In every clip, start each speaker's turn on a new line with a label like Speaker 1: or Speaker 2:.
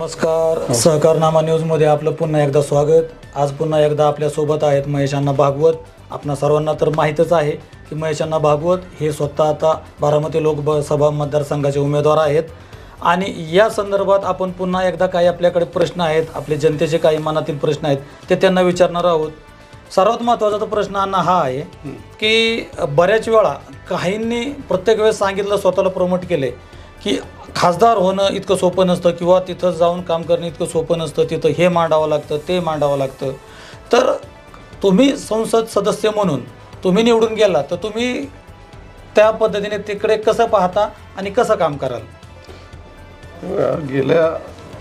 Speaker 1: नमस्कार. सहकारनामा न्यूजमध्ये आपलं पुन्हा एकदा स्वागत. आज पुन्हा एकदा आपल्यासोबत आहेत महेश अण्णा भागवत. आपणा सर्वांना तर माहीतच आहे की महेश अण्णा भागवत हे स्वतः आता बारामती लोकसभा मतदारसंघाचे उमेदवार आहेत. आणि या संदर्भात आपण पुन्हा एकदा काही आपल्याकडे प्रश्न आहेत आपले जनतेचे काही मनातील प्रश्न आहेत ते त्यांना विचारणार आहोत. सर्वात महत्त्वाचा तो प्रश्न अण्णा हा आहे की बऱ्याच वेळा काहींनी प्रत्येक वेळेस सांगितलं स्वतःला प्रमोट केले की खासदार होणं इतकं सोपं नसतं किंवा तिथं जाऊन काम करणं इतकं सोपं नसतं. तिथं हे मांडावं लागतं ते मांडावं लागतं. तर तुम्ही संसद सदस्य म्हणून तुम्ही निवडून गेला तर तुम्ही त्या पद्धतीने तिकडे कसं पाहता आणि कसं काम कराल?
Speaker 2: गेल्या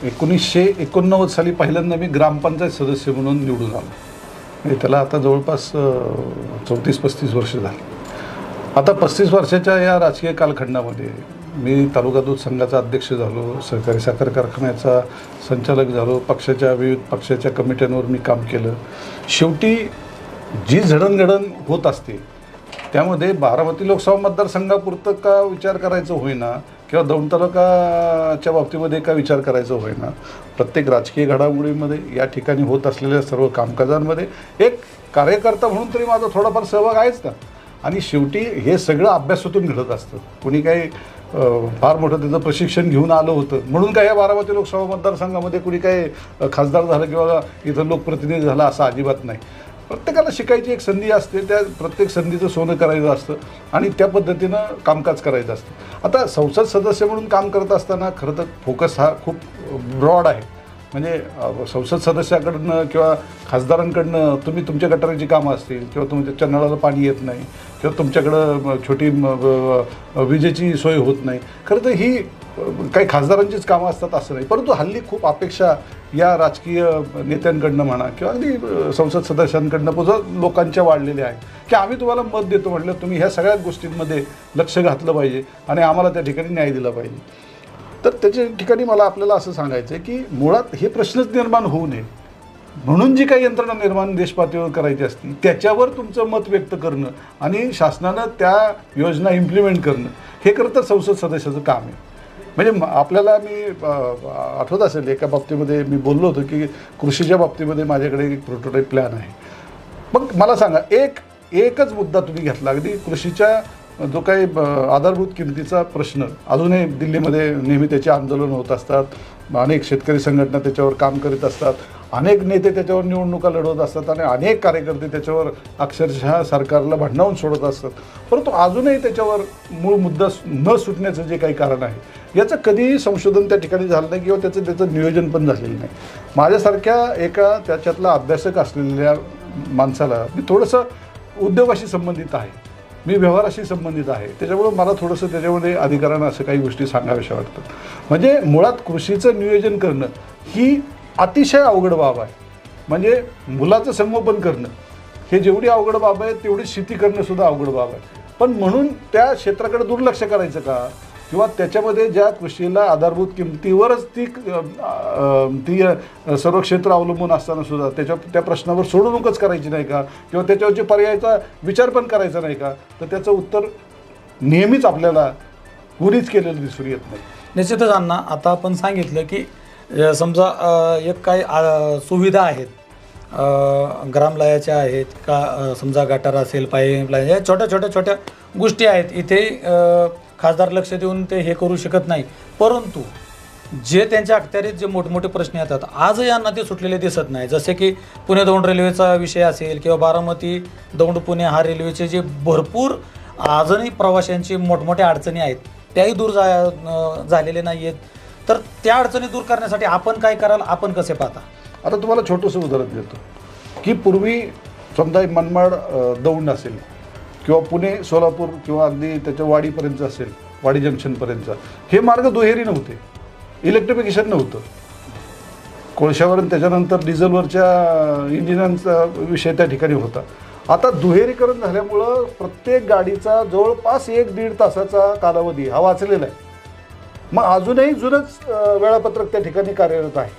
Speaker 2: एकोणीसशे एकोणनव्वद साली पहिल्यांदा मी ग्रामपंचायत सदस्य म्हणून निवडून आलो. म्हणजे त्याला आता जवळपास चौतीस पस्तीस वर्ष झाली. आता पस्तीस वर्षाच्या या राजकीय कालखंडामध्ये मी तालुका दूध संघाचा अध्यक्ष झालो सहकारी साखर कारखान्याचा संचालक झालो पक्षाच्या विविध पक्षाच्या कमिट्यांवर मी काम केलं. शेवटी जी जडणघडण होत असते त्यामध्ये बारामती लोकसभा मतदारसंघापुरतं का विचार करायचं होईना किंवा दौंड तालुकाच्या बाबतीमध्ये का विचार करायचं होईना प्रत्येक राजकीय घडामोडीमध्ये या ठिकाणी होत असलेल्या सर्व कामकाजांमध्ये एक कार्यकर्ता म्हणून तरी माझा थोडाफार सहभाग आहेच ना. आणि शेवटी हे सगळं अभ्यासातून घडत असतं. कुणी काही फार मोठं त्याचं प्रशिक्षण घेऊन आलं होतं. म्हणून काय या बारामती लोकसभा मतदारसंघामध्ये कुणी काही खासदार झालं किंवा इथं लोकप्रतिनिधी झाला असं अजिबात नाही. प्रत्येकाला शिकायची एक संधी असते त्या प्रत्येक संधीचं सोनं करायचं असतं आणि त्या पद्धतीनं कामकाज करायचं असतं. आता संसद सदस्य म्हणून काम करत असताना खरं तर फोकस हा खूप ब्रॉड आहे. म्हणजे संसद सदस्याकडनं किंवा खासदारांकडनं तुम्ही तुमच्या गटाराची कामं असतील किंवा तुमच्या नळाला पाणी येत नाही किंवा तुमच्याकडं छोटी विजेची सोय होत नाही. खरं तर ही काही खासदारांचीच कामं असतात असं नाही. परंतु हल्ली खूप अपेक्षा या राजकीय नेत्यांकडनं म्हणा किंवा अगदी संसद सदस्यांकडनं पुन्हा लोकांच्या वाढलेल्या आहेत की आम्ही तुम्हाला मत देतो म्हटलं तुम्ही ह्या सगळ्या गोष्टींमध्ये लक्ष घातलं पाहिजे आणि आम्हाला त्या ठिकाणी न्याय दिला पाहिजे. तर त्याच्या ठिकाणी मला आपल्याला असं सांगायचं आहे की मुळात हे प्रश्नच निर्माण होऊ नये. म्हणून जी काही यंत्रणा निर्माण देशपातळीवर करायची असती त्याच्यावर तुमचं मत व्यक्त करणं आणि शासनानं त्या योजना इम्प्लिमेंट करणं हे खरं तर संसद सदस्याचं काम आहे. म्हणजे आपल्याला मी आठवत असेल एका बाबतीमध्ये मी बोललो होतो की कृषीच्या बाबतीमध्ये माझ्याकडे एक प्रोटोटाईप प्लॅन आहे. मग मला सांगा एक एकच मुद्दा तुम्ही घेतला अगदी कृषीच्या जो काही आधारभूत किमतीचा प्रश्न अजूनही दिल्लीमध्ये नेहमी त्याचे आंदोलन होत असतात अनेक शेतकरी संघटना त्याच्यावर काम करीत असतात अनेक नेते त्याच्यावर निवडणुका लढवत असतात आणि अनेक कार्यकर्ते त्याच्यावर अक्षरशः सरकारला भांडावून सोडत असतात. परंतु अजूनही त्याच्यावर मूळ मुद्दा न सुटण्याचं जे काही कारण आहे याचं कधीही संशोधन त्या ठिकाणी झालं नाही किंवा त्याचं त्याचं नियोजन पण झालेलं नाही. माझ्यासारख्या एका त्याच्यातला अभ्यासक असलेल्या माणसाला मी थोडंसं उद्योगाशी संबंधित आहे. मी व्यवहाराशी संबंधित आहे. त्याच्यामुळं मला थोडंसं त्याच्यामध्ये अधिकारानं असं काही गोष्टी सांगाव्याशा वाटतात. म्हणजे मुळात कृषीचं नियोजन करणं ही अतिशय अवघड बाब आहे. म्हणजे मुलाचं संगोपन करणं हे जेवढी अवघड बाब आहे तेवढी शेती करणंसुद्धा अवघड बाब आहे. पण म्हणून त्या क्षेत्राकडे दुर्लक्ष करायचं का? किंवा त्याच्यामध्ये ज्या कृषीला आधारभूत किमतीवरच ती ती सर्व क्षेत्र अवलंबून असताना सुद्धा त्याच्या त्या प्रश्नावर सोडवणूकच करायची नाही का? किंवा त्याच्यावरचे पर्यायाचा विचार पण करायचा नाही का? तर त्याचं उत्तर नेहमीच आपल्याला कुणीच केलेलं दिसून येत नाही.
Speaker 1: निश्चितच अण्णा आता आपण सांगितलं की समजा एक काही सुविधा आहेत. ग्रामलयाच्या आहेत का समजा गटार असेल पाईपलाईन या छोट्या छोट्या छोट्या गोष्टी आहेत. इथे खासदार लक्ष देऊन ते हे करू शकत नाही. परंतु जे त्यांच्या अखत्यारीत जे मोठमोठे प्रश्न येतात आज यांना ते सुटलेले दिसत नाही. जसे की पुणे दौंड रेल्वेचा विषय असेल किंवा बारामती दौंड पुणे हा रेल्वेचे जे भरपूर आजही प्रवाशांची मोठमोठ्या अडचणी आहेत त्याही दूर जा झालेले नाही आहेत तर त्या अडचणी दूर करण्यासाठी आपण काय कराल आपण कसे पाहता?
Speaker 2: आता तुम्हाला छोटंसं उदाहरण देतो की पूर्वी समजा मनमाड दौंड असेल किंवा पुणे सोलापूर किंवा अगदी त्याच्या वाडीपर्यंत असेल वाडी जंक्शनपर्यंतचा हे मार्ग दुहेरी नव्हते इलेक्ट्रिफिकेशन नव्हतं. कोळशावर त्याच्यानंतर डिझेलवरच्या इंजिनांचा विषय त्या ठिकाणी होता. आता दुहेरीकरण झाल्यामुळं प्रत्येक गाडीचा जवळपास एक दीड तासाचा कालावधी हा वाचलेला आहे. मग अजूनही जुनंच वेळापत्रक त्या ठिकाणी कार्यरत आहे.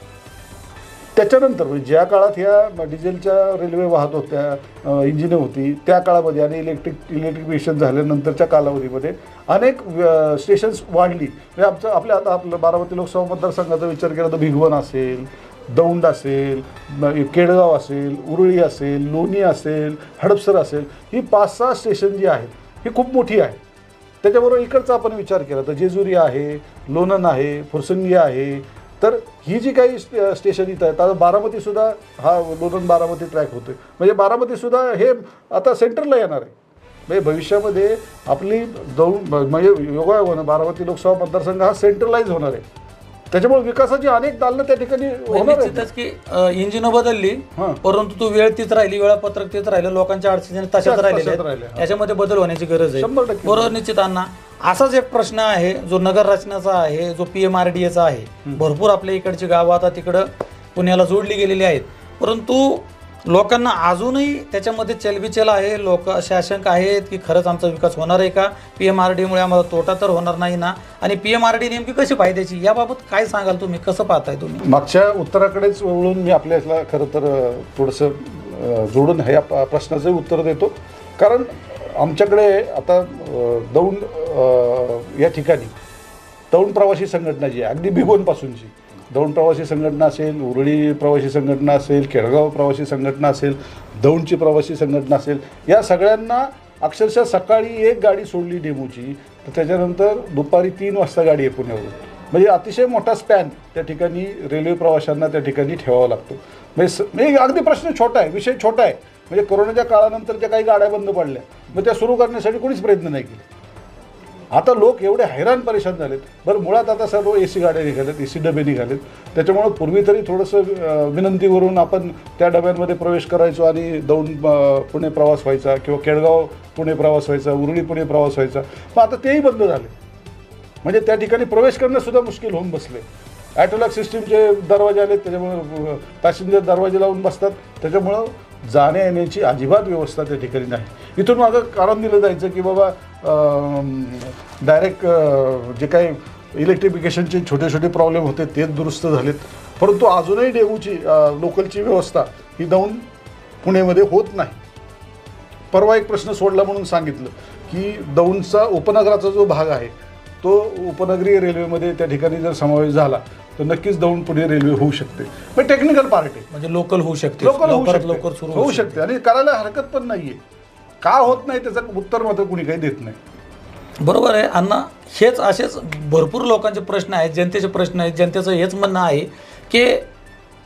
Speaker 2: त्याच्यानंतर म्हणजे ज्या काळात ह्या डिझेलच्या रेल्वे वाहत होत्या इंजिने होती त्या काळामध्ये आणि इलेक्ट्रिक इलेक्ट्रिफिकेशन झाल्यानंतरच्या कालावधीमध्ये अनेक स्टेशन्स वाढली. म्हणजे आमचं आपल्या आता आपलं बारामती लोकसभा मतदारसंघाचा विचार केला तर भिगवण असेल दौंड असेल केडगाव असेल उरुळी असेल लोणी असेल हडपसर असेल ही पाच सहा स्टेशन जी आहेत ही खूप मोठी आहे त्याच्याबरोबर इकडचा आपण विचार केला तर जेजुरी आहे लोणन आहे फुरसंगी आहे. तर ही जी काही स्टेशन इथं आहेत आता बारामतीसुद्धा हा लोणन बारामती ट्रॅक होतोय. म्हणजे बारामतीसुद्धा हे आता सेंटरला येणार आहे. म्हणजे भविष्यामध्ये आपली दोन म्हणजे योगायोगानं बारामती लोकसभा मतदारसंघ हा सेंट्रलाइज होणार आहे. त्याच्यामुळे विकासाची अनेक दालनं त्या ठिकाणी होणार आहेत.
Speaker 1: निश्चितच की इंजिन बदलली
Speaker 2: हां.
Speaker 1: परंतु तू वेळ तीच राहिली वेळापत्रक तीच राहिलं लोकांच्या अडचणी तशाच
Speaker 2: तशाच
Speaker 1: राहिलेल्या
Speaker 2: राहिल्या,
Speaker 1: आहेत.
Speaker 2: हां.
Speaker 1: त्याच्यामध्ये बदल होण्याची गरज आहे.
Speaker 2: शंभर टक्के.
Speaker 1: बरोबर निश्चित अण्णा असाच एक प्रश्न आहे जो नगर रचनाचा आहे जो पी एम आर डी एचा आहे. भरपूर आपल्या इकडची गावं आता तिकडं पुण्याला जोडली गेलेली आहेत. परंतु लोकांना अजूनही त्याच्यामध्ये चलबिचल आहे. लोक असे आशंका आहेत की खरंच आमचा विकास होणार आहे का? पी एम आर डीमुळे आम्हाला तोटा तर होणार नाही ना? आणि पी एम आर डी नेमकी कशी फायद्याची? याबाबत काय सांगाल तुम्ही? कसं पाहताय तुम्ही?
Speaker 2: मागच्या उत्तराकडेच वळून मी आपल्याला खरं तर थोडंसं जोडून ह्या प्रश्नाचं उत्तर देतो. कारण आमच्याकडे आता दौंड या ठिकाणी दौंड प्रवासी संघटना जी आहे अगदी भिगोनपासूनची दौंड प्रवासी संघटना असेल उरळी प्रवासी संघटना असेल केळगाव प्रवासी संघटना असेल दौंडची प्रवासी संघटना असेल या सगळ्यांना अक्षरशः सकाळी एक गाडी सोडली डेमोची. तर त्याच्यानंतर दुपारी तीन वाजता गाडी आहे पुण्यावरून. म्हणजे अतिशय मोठा स्पॅन त्या ठिकाणी रेल्वे प्रवाशांना त्या ठिकाणी ठेवावा लागतो. म्हणजे म्हणजे अगदी प्रश्न छोटा आहे विषय छोटा आहे. म्हणजे कोरोनाच्या काळानंतर ज्या काही गाड्या बंद पडल्या. मग त्या सुरू करण्यासाठी कोणीच प्रयत्न नाही केले. आता लोक एवढे हैराण परेशान झालेत. बरं मुळात आता सर्व ए सी गाड्या निघाल्यात ए सी डबे निघालेत. त्याच्यामुळं पूर्वी तरी थोडंसं विनंतीवरून आपण त्या डब्यांमध्ये प्रवेश करायचो आणि दौंड पुणे प्रवास व्हायचा किंवा केळगाव पुणे प्रवास व्हायचा उरळी पुणे प्रवास व्हायचा. पण आता तेही बंद झाले. म्हणजे त्या ठिकाणी प्रवेश करणंसुद्धा मुश्किल होऊन बसले. ॲटोलॉक सिस्टीमचे दरवाजे आले त्याच्यामुळं पॅसेंजर दरवाजे लावून बसतात. त्याच्यामुळं जाण्या येण्याची अजिबात व्यवस्था त्या ठिकाणी नाही. इथून माझं कारण दिलं जायचं की बाबा डायरेक्ट जे काही इलेक्ट्रिफिकेशनचे छोटे छोटे प्रॉब्लेम होते ते दुरुस्त झालेत. परंतु अजूनही डेऊची लोकलची व्यवस्था ही दौंड पुणेमध्ये होत नाही. परवा एक प्रश्न सोडला म्हणून सांगितलं की दौंडचा उपनगराचा जो भाग आहे तो उपनगरीय रेल्वेमध्ये त्या ठिकाणी जर समावेश झाला तर नक्कीच दौंड पुणे रेल्वे होऊ शकते. पण टेक्निकल पार्ट आहे.
Speaker 1: म्हणजे लोकल होऊ शकते.
Speaker 2: लवकर होऊ शकते.
Speaker 1: लवकर सुरू
Speaker 2: होऊ शकते. आणि करायला हरकत पण नाहीये. का होत नाही त्याचं उत्तर मात्र कुणी काही देत नाही.
Speaker 1: बरोबर आहे अण्णा हेच असेच भरपूर लोकांचे प्रश्न आहेत जनतेचे प्रश्न आहेत जनतेचं हेच म्हणणं आहे की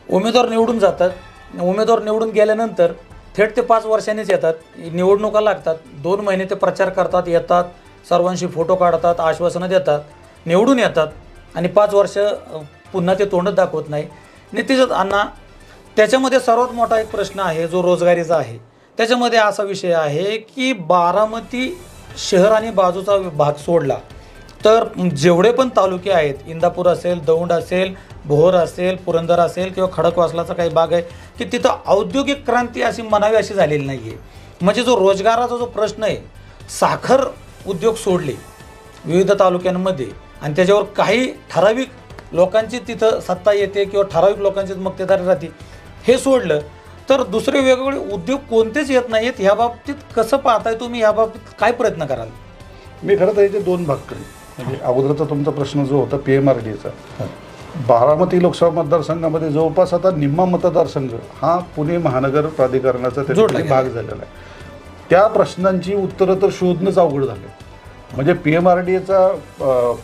Speaker 1: उमेदवार निवडून जातात उमेदवार निवडून गेल्यानंतर थेट ते पाच वर्षांनीच येतात निवडणुका लागतात दोन महिने ते प्रचार करतात येतात सर्वांशी फोटो काढतात आश्वासनं देतात निवडून येतात आणि पाच वर्ष पुन्हा ते तोंडच दाखवत नाही. नितीशच अण्णा त्याच्यामध्ये सर्वात मोठा एक प्रश्न आहे जो रोजगारीचा आहे. त्याच्यामध्ये असा विषय आहे की बारामती शहर आणि बाजूचा भाग सोडला तर जेवढे पण तालुके आहेत इंदापूर असेल दौंड असेल भोर असेल पुरंदर असेल किंवा खडकवासलाचा काही भाग आहे की तिथं औद्योगिक क्रांती अशी म्हणावी अशी झालेली नाही आहे म्हणजे जो रोजगाराचा जो प्रश्न आहे साखर उद्योग सोडले विविध तालुक्यांमध्ये आणि त्याच्यावर काही ठराविक लोकांची तिथं सत्ता येते किंवा ठराविक लोकांची मक्तेदारी राहते हे सोडलं तर दुसरे वेगवेगळे उद्योग कोणतेच येत नाहीत ह्या बाबतीत कसं पाहताय तुम्ही ह्या बाबतीत काय प्रयत्न कराल?
Speaker 2: मी खरं तर याचे दोन भाग करेन. म्हणजे अगोदरचा तुमचा प्रश्न जो होता पी एम आर डीचा बारामती लोकसभा मतदारसंघामध्ये जवळपास आता निम्मा मतदारसंघ हा पुणे महानगर प्राधिकरणाचा त्या
Speaker 1: जोडला
Speaker 2: ठिकाणी भाग झालेला आहे. त्या प्रश्नांची उत्तरं तर शोधणंच अवघड झालं म्हणजे पी एम आर डी एचा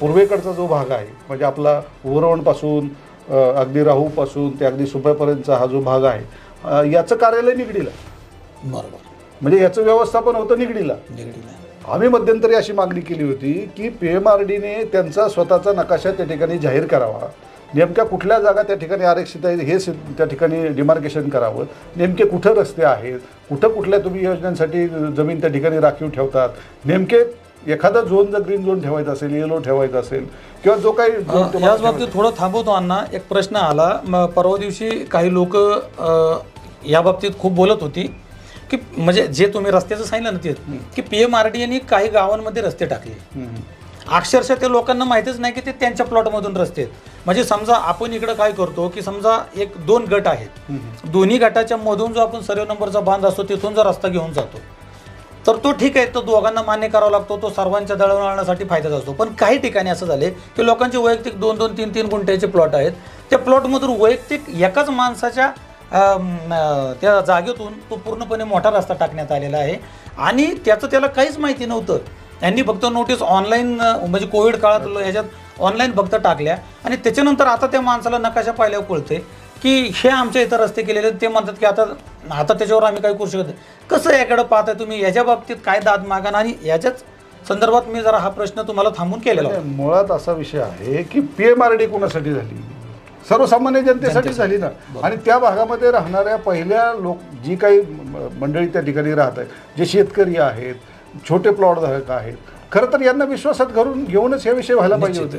Speaker 2: पूर्वेकडचा जो भाग आहे म्हणजे आपला उरवणपासून अ, अगदी राहूपासून ते अगदी सुप्यापर्यंतचा हा जो भाग आहे याचं कार्यालय निगडीला.
Speaker 1: बरोबर.
Speaker 2: म्हणजे याचं व्यवस्थापन होतं निगडीला.
Speaker 1: निगडीला.
Speaker 2: आम्ही मध्यंतरी अशी मागणी केली होती की पी एम आर डीने त्यांचा स्वतःचा नकाशा त्या ठिकाणी जाहीर करावा. नेमक्या कुठल्या जागा त्या ठिकाणी आरक्षित आहेत हे त्या ठिकाणी डिमार्केशन करावं. नेमके कुठं रस्ते आहेत? कुठं कुठल्या तुम्ही योजनांसाठी जमीन त्या ठिकाणी राखीव ठेवतात? नेमके एखादा झोन जर ग्रीन झोन ठेवायचा असेल येलो ठेवायचा असेल किंवा जो काही
Speaker 1: याच बाबतीत थोडं थांबवतो अण्णा. एक प्रश्न आला. परवा दिवशी काही लोक या बाबतीत खूप बोलत होती की म्हणजे जे तुम्ही रस्त्याचं सांगितलं ना ते की पी एम आर डी यांनी काही गावांमध्ये रस्ते टाकले. अक्षरशः ते लोकांना माहितीच नाही की ते त्यांच्या प्लॉटमधून रस्ते आहेत. म्हणजे समजा आपण इकडं काय करतो की समजा एक दोन गट आहेत. दोन्ही गटाच्या मधून जो आपण सर्व नंबरचा बांध असतो तिथून जर रस्ता घेऊन जातो. तर तो ठीक आहे तो दोघांना मान्य करावा लागतो तो सर्वांच्या दळणवळणासाठी फायद्याचा असतो. पण काही ठिकाणी असं झाले की लोकांचे वैयक्तिक दोन दोन तीन तीन गुंठ्याचे प्लॉट आहेत. त्या प्लॉटमधून वैयक्तिक एकाच माणसाच्या त्या जागेतून तो पूर्णपणे मोठा रस्ता टाकण्यात आलेला आहे. आणि त्याचं त्याला काहीच माहिती नव्हतं. त्यांनी फक्त नोटीस ऑनलाईन म्हणजे कोविड काळात ह्याच्यात ऑनलाईन फक्त टाकल्या. आणि त्याच्यानंतर आता त्या माणसाला नकाशा पाहिल्यावर कळते की हे आमच्या इथं रस्ते केलेले. ते म्हणतात की आता आता त्याच्यावर आम्ही काही करू शकत नाही. कसं याकडे पाहताय तुम्ही? याच्या बाबतीत काय दाद मागा आणि याच्याच संदर्भात मी जरा हा प्रश्न तुम्हाला थांबून केलेला होता.
Speaker 2: मुळात असा विषय आहे की पी एम आर डी कोणासाठी झाली? सर्वसामान्य जनतेसाठी झाली ना. आणि त्या भागामध्ये राहणाऱ्या पहिल्या लोक जी काही म- मंडळी त्या ठिकाणी राहत आहेत जे शेतकरी आहेत छोटे प्लॉट धारक आहेत खरं तर यांना विश्वासात घरून घेऊनच हे विषय व्हायला पाहिजे होते.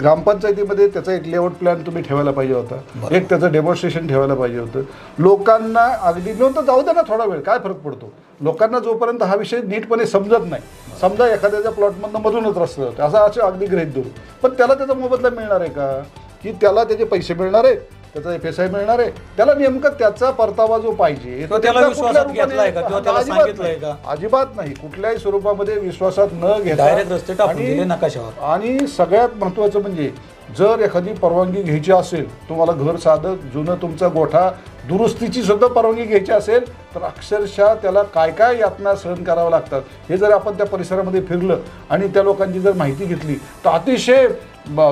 Speaker 2: ग्रामपंचायतीमध्ये त्याचा एक लेआउट प्लॅन तुम्ही ठेवायला पाहिजे होता. एक त्याचं डेमॉन्स्ट्रेशन ठेवायला पाहिजे होतं. लोकांना अगदी न तर जाऊ दे ना थोडा वेळ काय फरक पडतो? लोकांना जोपर्यंत हा विषय नीटपणे समजत नाही समजा एखाद्याच्या प्लॉटमधनं मधूनच रस्ता जातो असं असं अगदी गृहित धरू. पण त्याला त्याचा मोबदला मिळणार आहे का? की त्याला त्याचे पैसे मिळणार आहेत? त्याचा एफ एस आय मिळणार आहे त्याला नेमकं त्याचा परतावा जो पाहिजे
Speaker 1: किंवा
Speaker 2: तो
Speaker 1: त्याला
Speaker 2: त्याचा
Speaker 1: विश्वासात
Speaker 2: कुठल्या
Speaker 1: घेतलाय का?
Speaker 2: रूपाने-
Speaker 1: किंवा त्याला
Speaker 2: अजिबात
Speaker 1: सांगितलंय
Speaker 2: नाही.
Speaker 1: का?
Speaker 2: अजिबात नाही कुठल्याही स्वरूपामध्ये विश्वासात न घेता
Speaker 1: डायरेक्ट रस्ते टाकून
Speaker 2: आणि-
Speaker 1: दिले नकाशावर
Speaker 2: आणि सगळ्यात महत्त्वाचं म्हणजे जर एखादी परवानगी घ्यायची असेल तुम्हाला घर साधं जुनं तुमचा गोठा दुरुस्तीची सुद्धा परवानगी घ्यायची असेल तर अक्षरशः त्याला काय काय यातना सहन करावं लागतात हे जर आपण त्या परिसरामध्ये फिरलं आणि त्या लोकांची जर माहिती घेतली तर अतिशय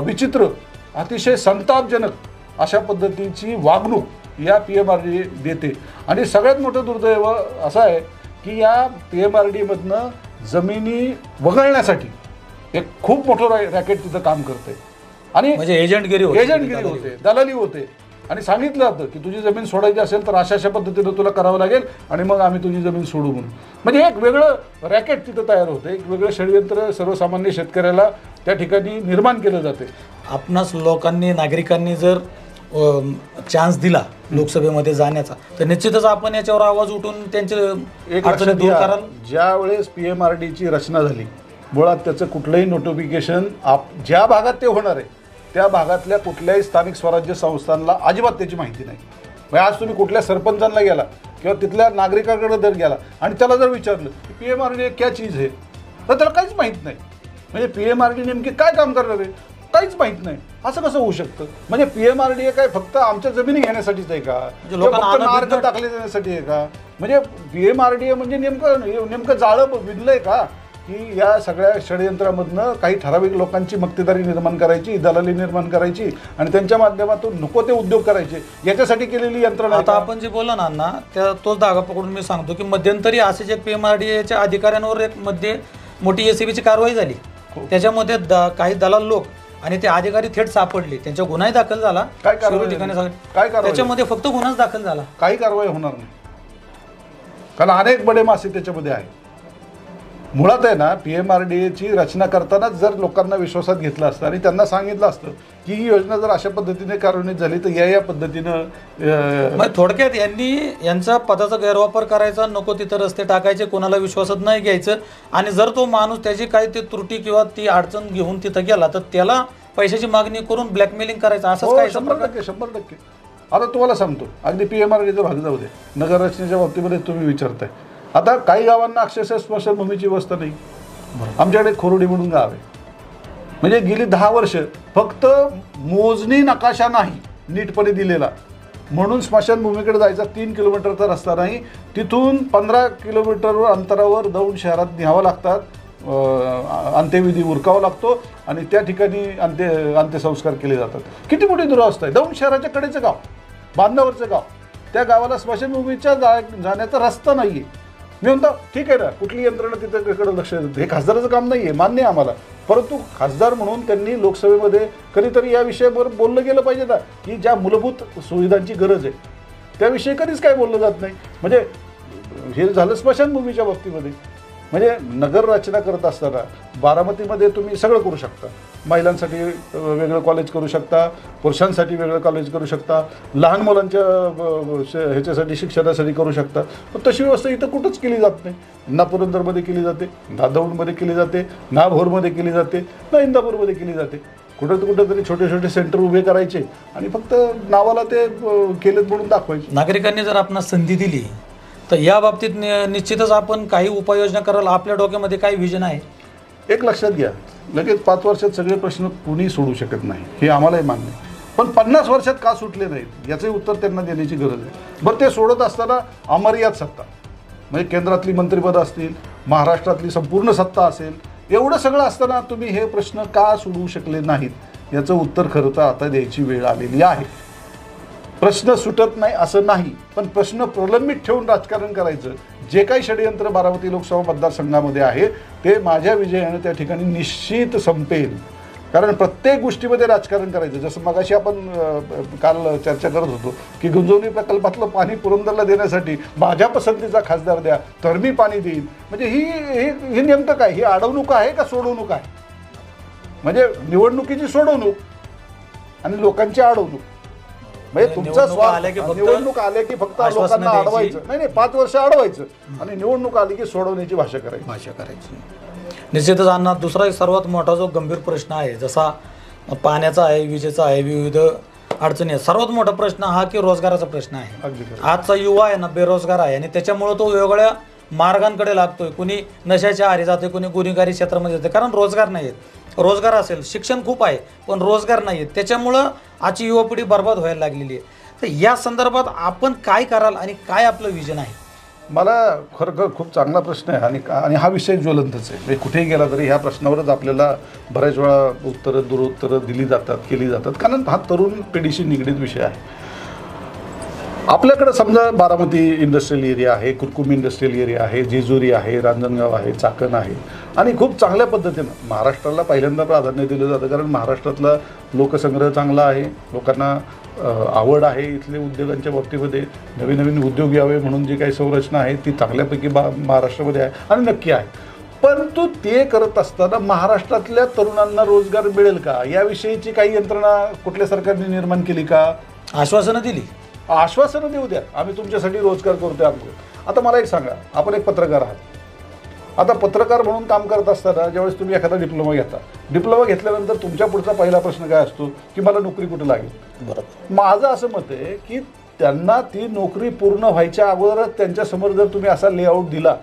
Speaker 2: विचित्र अतिशय संतापजनक अशा पद्धतीची वागणूक या पी एम आर डी देते. आणि सगळ्यात मोठं दुर्दैव असं आहे की या पी एम आर डीमधनं जमिनी वगळण्यासाठी एक खूप मोठं रॅ- रॅकेट तिथं काम करते आणि
Speaker 1: म्हणजे एजंटगिरी होती.
Speaker 2: एजंटगिरी होते दलाली होते. आणि सांगितलं जातं की तुझी जमीन सोडायची असेल तर अशा अशा पद्धतीनं तुला करावं लागेल आणि मग आम्ही तुझी जमीन सोडू म्हणून. म्हणजे एक वेगळं रॅकेट तिथं तयार होतं. एक वेगळं षडयंत्र सर्वसामान्य शेतकऱ्याला त्या ठिकाणी निर्माण केलं जाते.
Speaker 1: आपणास लोकांनी नागरिकांनी जर चान्स दिला लोकसभेमध्ये जाण्याचा. तर निश्चितच आपण याच्यावर आवाज उठून त्यांचे
Speaker 2: एक
Speaker 1: अडचणी दूर कराल.
Speaker 2: ज्या वेळेस पी एम आर डीची रचना झाली मुळात त्याचं कुठलंही नोटिफिकेशन आप ज्या भागात ते होणार आहे त्या भागातल्या कुठल्याही स्थानिक स्वराज्य संस्थांना अजिबात त्याची माहिती नाही. म्हणजे आज तुम्ही कुठल्या सरपंचांना गेला किंवा तिथल्या नागरिकाकडे जर गेला आणि त्याला जर विचारलं की पी एम आर डी क्या चीज आहे? तर त्याला काहीच माहीत नाही. म्हणजे पी एम आर डी नेमकी काय काम करणार आहे? काहीच माहीत नाही. असं कसं होऊ शकतं? म्हणजे पी एम आर डी काय फक्त आमच्या जमिनी घेण्यासाठीच आहे का? किंवा
Speaker 1: लोकांना
Speaker 2: फक्त मार्ग टाकले देण्यासाठी आहे का? म्हणजे P M R D A म्हणजे नेमकं नेमकं जाळं विणलंय का? की या सगळ्या षडयंत्रामधनं काही ठराविक लोकांची मक्तेदारी निर्माण करायची दलाली निर्माण करायची आणि त्यांच्या माध्यमातून नको ते उद्योग करायचे याच्यासाठी केलेली यंत्रणा
Speaker 1: आता? आपण जे बोललो ना अण्णा त्या तोच धागा पकडून मी सांगतो की मध्यंतरी एक पी एम आर डी एच्या अधिकाऱ्यांवर एक मध्ये मोठी एसीबीची कारवाई झाली.
Speaker 2: हो.
Speaker 1: त्याच्यामध्ये द- काही दलाल लोक आणि ते अधिकारी थेट सापडले. त्यांच्या गुन्हाही दाखल झाला.
Speaker 2: काय कारवाई
Speaker 1: सर्व ठिकाणी
Speaker 2: झाली?
Speaker 1: सांग-
Speaker 2: काय कारवाई
Speaker 1: त्याच्यामध्ये फक्त गुन्हाच दाखल झाला.
Speaker 2: काही कारवाई होणार नाही. कारण अनेक बडे मासे त्याच्यामध्ये आहे मुळात आहे ना पी एम आर डी एची रचना करतानाच जर लोकांना विश्वासात घेतलं असतं आणि त्यांना सांगितलं असतं की ही योजना जर अशा पद्धतीने कार्यान्वित झाली तर या या पद्धतीनं
Speaker 1: थोडक्यात यांनी यांचा पदाचा गैरवापर करायचा नको तिथं रस्ते टाकायचे कोणाला विश्वासात नाही घ्यायचं आणि जर तो माणूस त्याची काही ती त्रुटी किंवा ती अडचण घेऊन तिथं गेला तर त्याला पैशाची मागणी करून ब्लॅकमेलिंग करायचं असंच
Speaker 2: हो
Speaker 1: काय
Speaker 2: शंभर टक्के शंभर टक्के. आता तुम्हाला सांगतो अगदी पी एम आर डीचा भाग जाऊ दे. नगर रचनेच्या बाबतीमध्ये तुम्ही विचारताय. आता काही गावांना अक्षरशः स्मशानभूमीची व्यवस्था नाही. आमच्याकडे खोरोडी म्हणून गाव आहे. म्हणजे गेली दहा वर्ष फक्त मोजणी नकाशा नाही नीटपणे दिलेला. म्हणून स्मशानभूमीकडे जायचा तीन किलोमीटरचा रस्ता नाही. तिथून पंधरा किलोमीटरवर अंतरावर जाऊन शहरात न्यावं लागतात. अंत्यविधी उरकावा लागतो आणि त्या ठिकाणी अंत्य अंत्यसंस्कार केले जातात. किती मोठी दुरावस्था आहे. दौंड शहराच्या कडेचं गाव बांधावरचं गाव. त्या गावाला स्मशानभूमीच्या जा जाण्याचा रस्ता नाही आहे मी म्हणतो ठीक आहे ना कुठली यंत्रणा तिथं लक्ष देते हे खासदाराचं काम नाही आहे मान्य आहे आम्हाला. परंतु खासदार म्हणून त्यांनी लोकसभेमध्ये कधीतरी या विषयावर बोललं गेलं पाहिजे ना की ज्या मूलभूत सुविधांची गरज आहे त्याविषयी कधीच काय बोललं जात नाही. म्हणजे हे झालं स्मशानभूमीच्या बाबतीमध्ये. म्हणजे नगर रचना करत असताना बारामतीमध्ये तुम्ही सगळं करू शकता. महिलांसाठी वेगळं कॉलेज करू शकता पुरुषांसाठी वेगळं कॉलेज करू शकता लहान मुलांच्या श- ह्याच्यासाठी शिक्षणासाठी करू शकता. पण तशी व्यवस्था इथं कुठंच केली जात नाही. ना पुरंदरमध्ये केली जाते ना दौंडमध्ये केली जाते ना भोरमध्ये केली जाते ना इंदापूरमध्ये केली जाते. कुठं कुठं तरी छोटे छोटे सेंटर उभे करायचे आणि फक्त नावाला ते केलेत म्हणून दाखवायचे.
Speaker 1: नागरिकांनी जर आपणास संधी दिली तर या बाबतीत नि- निश्चितच आपण काही उपाययोजना कराल. आपल्या डोक्यामध्ये काही विजन आहे?
Speaker 2: एक लक्षात घ्या. लगेच पाच वर्षात सगळे प्रश्न कुणी सोडू शकत नाही. हे आम्हालाही मान्य आहे. पण पन्नास वर्षात का सुटले नाहीत? याचे उत्तर त्यांना देण्याची गरज आहे. बरं ते सोडत असताना अमर्याद सत्ता. म्हणजे केंद्रातली मंत्रिपदं असतील महाराष्ट्रातली संपूर्ण सत्ता असेल एवढं सगळं असताना तुम्ही हे प्रश्न का सोडवू शकले नाहीत? याचं उत्तर खरं तर आता द्यायची वेळ आलेली आहे. प्रश्न सुटत नाही असं नाही पण प्रश्न प्रलंबित ठेवून राजकारण करायचं जे काही षडयंत्र बारामती लोकसभा मतदारसंघामध्ये आहे ते माझ्या विजयाने त्या ठिकाणी निश्चित संपेल. कारण प्रत्येक गोष्टीमध्ये राजकारण करायचं. जसं मगाशी आपण काल चर्चा करत होतो की गुंजवणी प्रकल्पातलं पाणी पुरंदरला देण्यासाठी माझ्या पसंतीचा खासदार द्या तर मी पाणी देईन. म्हणजे ही ही ही नेमकं काय? ही अडवणूक आहे का सोडवणूक आहे? म्हणजे निवडणुकीची सोडवणूक आणि लोकांची अडवणूक. म्हणजे तुमचा
Speaker 1: निवडणुका आल्या की
Speaker 2: स्वार्थ
Speaker 1: फक्त
Speaker 2: निवडणूक आल्या की फक्त
Speaker 1: आश्वासनं
Speaker 2: लोकांना. अडवायचं. नाही नाही पाच वर्ष अडवायचं. आणि निवडणूक आली की सोडवण्याची भाषा करायची.
Speaker 1: भाषा करायची. निश्चितच अण्णा दुसरा एक सर्वात मोठा जो गंभीर प्रश्न आहे जसा पाण्याचा आहे विजेचा आहे विविध अडचणी आहेत. सर्वात मोठा प्रश्न हा की रोजगाराचा प्रश्न आहे. आजचा युवा आहे ना बेरोजगार आहे आणि त्याच्यामुळे तो वेगवेगळ्या मार्गांकडे लागतोय. कुणी नशाच्या आरी जाते कुणी गुन्हेगारी क्षेत्रामध्ये जाते कारण रोजगार नाही आहेत रोजगार असेल शिक्षण खूप आहे पण रोजगार नाही आहेत त्याच्यामुळं आजची युवा पिढी बर्बाद व्हायला लागलेली आहे. तर या संदर्भात आपण काय कराल आणि काय आपलं विजन आहे?
Speaker 2: मला खरं खूप चांगला प्रश्न आहे आणि आणि हा विषय ज्वलंतच आहे. म्हणजे कुठेही गेला तरी ह्या प्रश्नावरच आपल्याला बऱ्याच वेळा उत्तरं दुरुत्तरं दिली जातात केली जातात. कारण हा तरुण पिढीशी निगडीत विषय आहे. आपल्याकडं समजा बारामती इंडस्ट्रियल एरिया आहे कुरकुम इंडस्ट्रियल एरिया आहे जेजुरी आहे रांजणगाव आहे चाकण आहे. आणि खूप चांगल्या पद्धतीनं महाराष्ट्राला पहिल्यांदा प्राधान्य दिलं जातं कारण महाराष्ट्रातला लोकसंग्रह चांगला आहे. लोकांना आवड आहे इथले उद्योगांच्या बाबतीमध्ये. नवीन नवीन उद्योग यावे म्हणून जी काही संरचना आहे ती चांगल्यापैकी बा महाराष्ट्रामध्ये आहे आणि नक्की आहे. परंतु ते करत असताना महाराष्ट्रातल्या तरुणांना रोजगार मिळेल का? याविषयीची काही यंत्रणा कुठल्या सरकारने निर्माण केली का?
Speaker 1: आश्वासनं दिली.
Speaker 2: आश्वासनं देऊ द्या. आम्ही तुमच्यासाठी रोजगार करतोय आमको आता मला एक सांगा. आपण एक पत्रकार आहात. आता पत्रकार म्हणून काम करत असताना ज्यावेळेस तुम्ही एखादा डिप्लोमा घेता डिप्लोमा घेतल्यानंतर तुमच्या पुढचा पहिला प्रश्न काय असतो? की मला नोकरी कुठे लागेल?
Speaker 1: बरोबर.
Speaker 2: माझं असं मत आहे की त्यांना ती नोकरी पूर्ण व्हायच्या अगोदरच त्यांच्यासमोर जर तुम्ही असा लेआउट दिला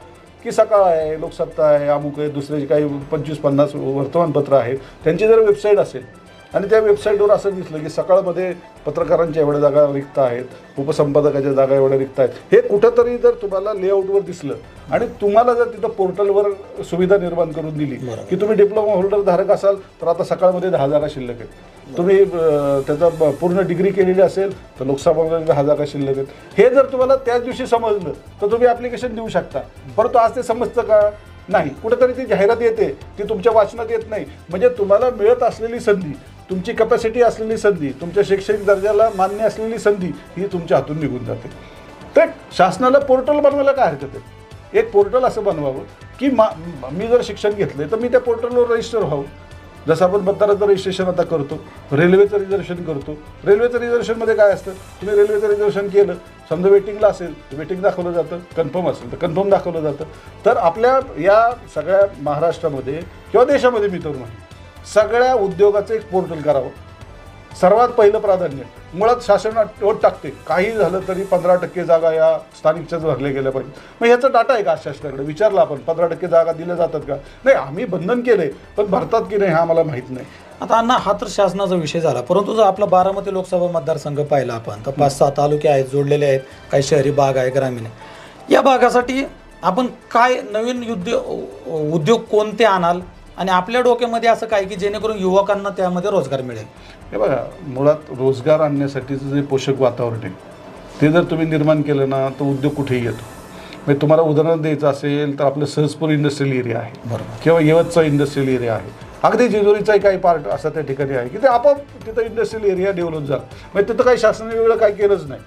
Speaker 2: की सकाळ आहे लोकसत्ता आहे अमुक आहे दुसरे जे काही पंचवीस पन्नास वर्तमानपत्र आहेत त्यांची जर वेबसाईट असेल आणि त्या वेबसाईटवर असं दिसलं की सकाळमध्ये पत्रकारांच्या एवढ्या जागा रिक्त आहेत उपसंपादकाच्या जागा एवढ्या रिक्त आहेत हे कुठंतरी जर तुम्हाला लेआउटवर दिसलं आणि तुम्हाला जर तिथं पोर्टलवर सुविधा निर्माण करून दिली की तुम्ही डिप्लोमा होल्डर धारक असाल तर आता सकाळमध्ये दहा जागा शिल्लक आहेत. तुम्ही त्याचा पूर्ण डिग्री केलेली असेल तर लोकसभामध्ये दहा जागा शिल्लक आहेत. हे जर तुम्हाला त्याच दिवशी समजलं तर तुम्ही ॲप्लिकेशन देऊ शकता. परंतु आज ते समजतं का? नाही. कुठेतरी ती जाहिरात येते ती तुमच्या वाचनात येत नाही. म्हणजे तुम्हाला मिळत असलेली संधी तुमची कपॅसिटी असलेली संधी तुमच्या शैक्षणिक दर्जाला मान्य असलेली संधी ही तुमच्या हातून निघून जाते. तर शासनाला पोर्टल बनवायला काय हरकत आहे? एक पोर्टल असं बनवावं की मा मी जर शिक्षण घेतलं तर मी त्या पोर्टलवर रजिस्टर व्हावं. जसं आपण मतदाराचं रजिस्ट्रेशन आता करतो रेल्वेचं रिझर्वेशन करतो. रेल्वेचं रिझर्वेशनमध्ये काय असतं? तुम्ही रेल्वेचं रिझर्वेशन केलं समजा वेटिंगला असेल तर वेटिंग दाखवलं जातं कन्फर्म असेल तर कन्फर्म दाखवलं जातं. तर आपल्या या सगळ्या महाराष्ट्रामध्ये किंवा देशामध्ये मी तर म्हणेन सगळ्या उद्योगाचं एक पोर्टल करावं. सर्वात पहिलं प्राधान्य मुळात शासन टोट टाकते. काही झालं तरी पंधरा टक्के जागा या स्थानिकच्याच भरल्या गेल्या पाहिजे. मग ह्याचा डाटा आहे का शासनाकडे? विचारला आपण पंधरा टक्के जागा दिल्या जातात का? नाही आम्ही बंधन केले पण भरतात की नाही हा आम्हाला माहीत नाही.
Speaker 1: आता अण्णा हा तर शासनाचा विषय झाला. परंतु जर आपला बारामती लोकसभा मतदारसंघ पाहिला आपण तर पाच सहा तालुके आहेत जोडलेले आहेत काही शहरी भाग आहे ग्रामीण आहे. या भागासाठी आपण काय नवीन युद्ध उद्योग कोणते आणाल? आणि आपल्या डोक्यामध्ये असं काय की जेणेकरून युवकांना त्यामध्ये रोजगार मिळेल?
Speaker 2: हे बघा मुळात रोजगार आणण्यासाठीचं जे पोषक वातावरण आहे ते जर तुम्ही निर्माण केलं ना तर उद्योग कुठेही येतो. म्हणजे तुम्हाला उदाहरण द्यायचं असेल तर आपलं सहजपूर इंडस्ट्रियल एरिया आहे.
Speaker 1: बरोबर.
Speaker 2: किंवा यवतचा इंडस्ट्रियल एरिया आहे. अगदी जेजुरीचाही काही पार्ट असा त्या ठिकाणी आहे की ते आपोआप तिथं इंडस्ट्रियल एरिया डेव्हलप झाला. म्हणजे तिथं काही शासनाने वेगळं काही केलंच नाही.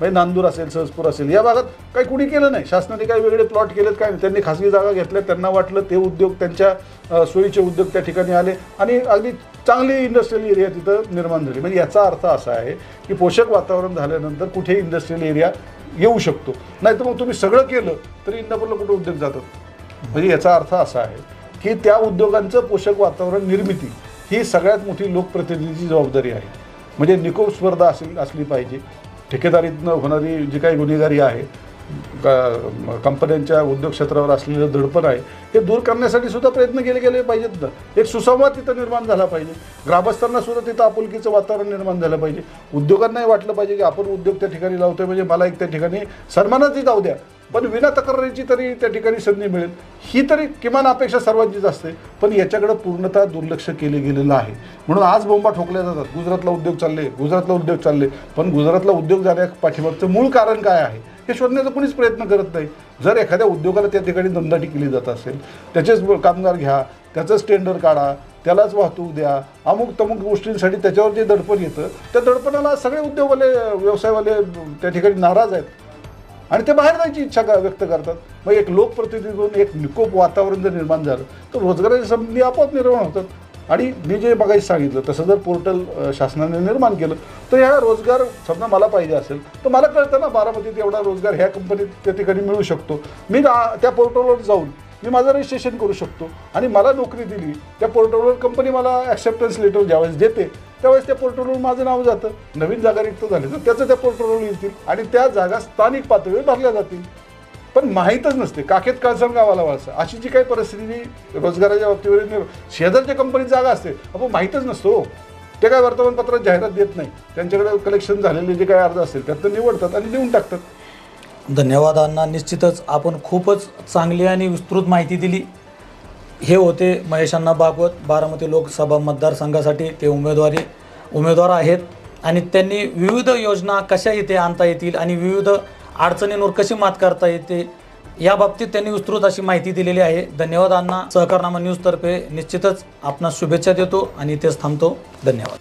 Speaker 2: म्हणजे नांदूर असेल सहजपूर असेल या भागात काही कुणी केलं नाही. शासनाने काही वेगळे प्लॉट केलेत काय नाही. त्यांनी खासगी जागा घेतल्या त्यांना वाटलं ते उद्योग त्यांच्या सोयीचे उद्योग त्या ठिकाणी आले आणि अगदी चांगली इंडस्ट्रियल एरिया तिथं निर्माण झाली. म्हणजे याचा अर्थ असा आहे की पोषक वातावरण झाल्यानंतर कुठेही इंडस्ट्रियल एरिया येऊ शकतो. नाहीतर मग तुम्ही सगळं केलं तरी इंदापूरला कुठे उद्योग जातात? म्हणजे याचा अर्थ असा आहे की त्या उद्योगांचं पोषक वातावरण निर्मिती ही सगळ्यात मोठी लोकप्रतिनिधीची जबाबदारी आहे. म्हणजे निकोप स्पर्धा असेल असली पाहिजे. ठेकेदारीतनं होणारी जी काही गुन्हेगारी आहे क- कंपन्यांच्या उद्योग क्षेत्रावर असलेलं दडपण आहे हे दूर करण्यासाठी सुद्धा प्रयत्न केले गेले पाहिजेत ना. एक सुसंवाद तिथं निर्माण झाला पाहिजे. ग्रामस्थांना सुद्धा तिथं आपुलकीचं वातावरण निर्माण झालं पाहिजे. उद्योगांनाही वाटलं पाहिजे की आपण उद्योग त्या ठिकाणी लावतोय म्हणजे मला एक त्या ठिकाणी सन्मानाची जाऊ द्या. पण विना तक्रारीची तरी त्या ठिकाणी संधी मिळेल. ही तरी किमान अपेक्षा सर्वांचीच असते. पण याच्याकडे पूर्णतः दुर्लक्ष केले गेलेलं आहे. म्हणून आज बोंबा ठोकल्या जातात. गुजरातला उद्योग चालले गुजरातला उद्योग चालले. पण गुजरातला उद्योग जाण्या पाठीमागचं मूळ कारण काय आहे? हे शोधण्याचा कोणीच प्रयत्न करत नाही. जर एखाद्या उद्योगाला त्या ठिकाणी दंडाटी केली जात असेल त्याचेच कामगार घ्या त्याचंच टेंडर काढा त्यालाच वाहतूक द्या अमुक तमुक गोष्टींसाठी त्याच्यावर जे दडपण येतं त्या दडपणाला सगळे उद्योगवाले व्यवसायवाले त्या ठिकाणी नाराज आहेत. आणि ते बाहेर जायची इच्छा का- व्यक्त करतात. मग एक लोकप्रतिनिधी एक निकोप वातावरण जर निर्माण झालं तर रोजगाराच्या संधी आपोआप निर्माण होतात. आणि मी जे बघायचं सांगितलं तसं जर पोर्टल शासनाने निर्माण केलं तर ह्या रोजगार समजा मला पाहिजे असेल तर मला कळतं ना बारामतीत एवढा रोजगार ह्या कंपनीत त्या ठिकाणी मिळू शकतो. मी ना- त्या पोर्टलवर जाऊन मी माझं रजिस्ट्रेशन करू शकतो. आणि मला नोकरी दिली त्या पोर्टलवर कंपनी मला ॲक्सेप्टन्स लेटर ज्यावेळेस देते त्यावेळेस त्या पोर्टलवर माझं नाव जातं. नवीन जागा रिक्त झाली तर त्याचं त्या पोर्टलवर येतील आणि त्या जागा स्थानिक पातळीवर भरल्या जातील. पण माहीतच नसते. काखेत कळसण गावाला वळसा अशी जी काही परिस्थिती रोजगाराच्या बाबतीवर शेजारच्या कंपनीत जागा असते. आपण माहीतच नसतो. ते काय वर्तमानपत्रात जाहिरात देत नाही. त्यांच्याकडे कलेक्शन झालेले जे काही अर्ज असतील त्यात निवडतात आणि देऊन टाकतात.
Speaker 1: धन्यवाद अण्णा. निश्चितच आपण खूपच चांगली आणि विस्तृत माहिती दिली. हे होते महेश अण्णा भागवत बारामती लोकसभा मतदारसंघासाठी. ते उमेदवारी उमेदवार आहेत. आणि त्यांनी विविध योजना कशा इथे आणता येतील आणि विविध अडचणींवर कशी मात करता येते या बाबतीत त्यांनी विस्तृत अशी माहिती दिलेली आहे. धन्यवाद अण्णा. सहकारनामा न्यूजतर्फे निश्चितच आपणास शुभेच्छा देतो आणि इथेच थांबतो. धन्यवाद.